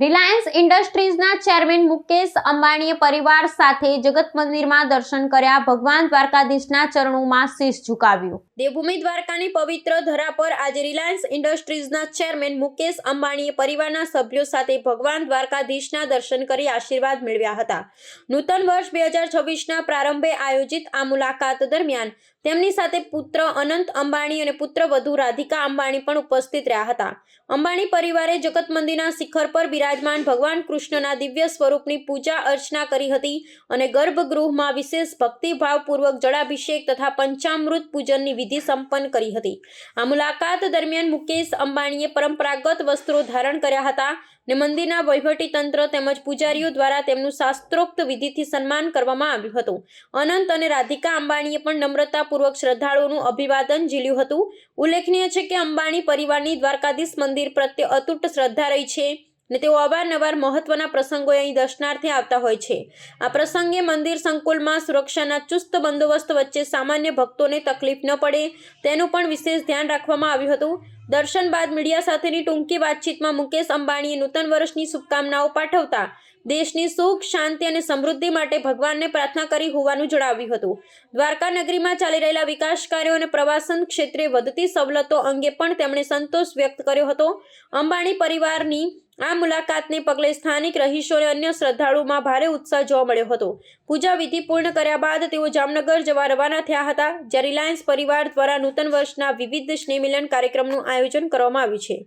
Reliance ઇન્ડસ્ટ્રીઝના chairman Mukesh અંબાણીએ પરિવાર સાથે જગત મંદિરમાં દર્શન કર્યા. ભગવાન દ્વારકાધીશના ચરણોમાં શીશ ઝુકાવ્યું. દેવભૂમિ દ્વારકાની પવિત્ર ધરા પર આજે રિલાયન્સ ઇન્ડસ્ટ્રીઝના ચેરમેન મુકેશ અંબાણીએ પરિવારના સભ્યો સાથે ભગવાન દ્વારકાધીશના દર્શન કરી આશીર્વાદ મેળવ્યા હતા. નૂતન વર્ષ બે હજાર છવ્વીસના પ્રારંભે આયોજિત આ મુલાકાત દરમિયાન તેમની સાથે પુત્ર અનંત અંબાણી અને પુત્ર વધુ રાધિકા અંબાણી પણ ઉપસ્થિત રહ્યા હતા. અંબાણી પરિવારે જગત મંદિરના શિખર પર બિરાજમાન ભગવાન કૃષ્ણના દિવ્ય સ્વરૂપની પૂજા અર્ચના કરી હતી અને ગર્ભગૃહમાં વિશેષ ભક્તિભાવપૂર્વક જળાભિષેક તથા પંચામૃત પૂજનની વિધિ સંપન્ન કરી હતી. આ મુલાકાત દરમિયાન મુકેશ અંબાણીએ પરંપરાગત વસ્ત્રો ધારણ કર્યા હતા ને મંદિરના વહીવટી તંત્ર તેમજ પૂજારીઓ દ્વારા તેમનું શાસ્ત્રોક્ત વિધિથી સન્માન કરવામાં આવ્યું હતું. અનંત અને રાધિકા અંબાણીએ પણ નમ્રતાપૂર્વક શ્રદ્ધાળુઓનું અભિવાદન ઝીલ્યું હતું. ઉલ્લેખનીય છે કે અંબાણી પરિવારની દ્વારકાધીશ મંદિર પ્રત્યે અતૂટ શ્રદ્ધા રહી છે. ને તેઓ અવારનવાર મહત્વના પ્રસંગોએ અહીં દર્શનાર્થે આવતા હોય છે. આ પ્રસંગે મંદિર સંકુલમાં સુરક્ષાના ચુસ્ત બંદોબસ્ત વચ્ચે સામાન્ય ભક્તોને તકલીફ ન પડે તેનું પણ વિશેષ ધ્યાન રાખવામાં આવ્યું હતું. દર્શન બાદ મીડિયા સાથેની ટૂંકી વાતચીતમાં મુકેશ અંબાણીએ નૂતન વર્ષની શુભકામનાઓ પાઠવતા દેશની સુખ, શાંતિ અને સમૃદ્ધિ માટે ભગવાનને પ્રાર્થના કરી હોવાનું જણાવ્યું હતું. દ્વારકા નગરીમાં ચાલી રહેલા વિકાસ કાર્યો અને પ્રવાસન ક્ષેત્રે વધતી સવલતો અંગે પણ તેમણે સંતોષ વ્યક્ત કર્યો હતો. અંબાણી પરિવારની આ મુલાકાતને પગલે સ્થાનિક રહીશો અને અન્ય શ્રદ્ધાળુમાં ભારે ઉત્સાહ જોવા મળ્યો હતો. પૂજા વિધિ પૂર્ણ કર્યા બાદ તેઓ જામનગર જવા રવાના થયા હતા, જ્યાં રિલાયન્સ પરિવાર દ્વારા નૂતન વર્ષના વિવિધ સ્નેહમિલન કાર્યક્રમનું આયોજન કરવામાં આવ્યું છે.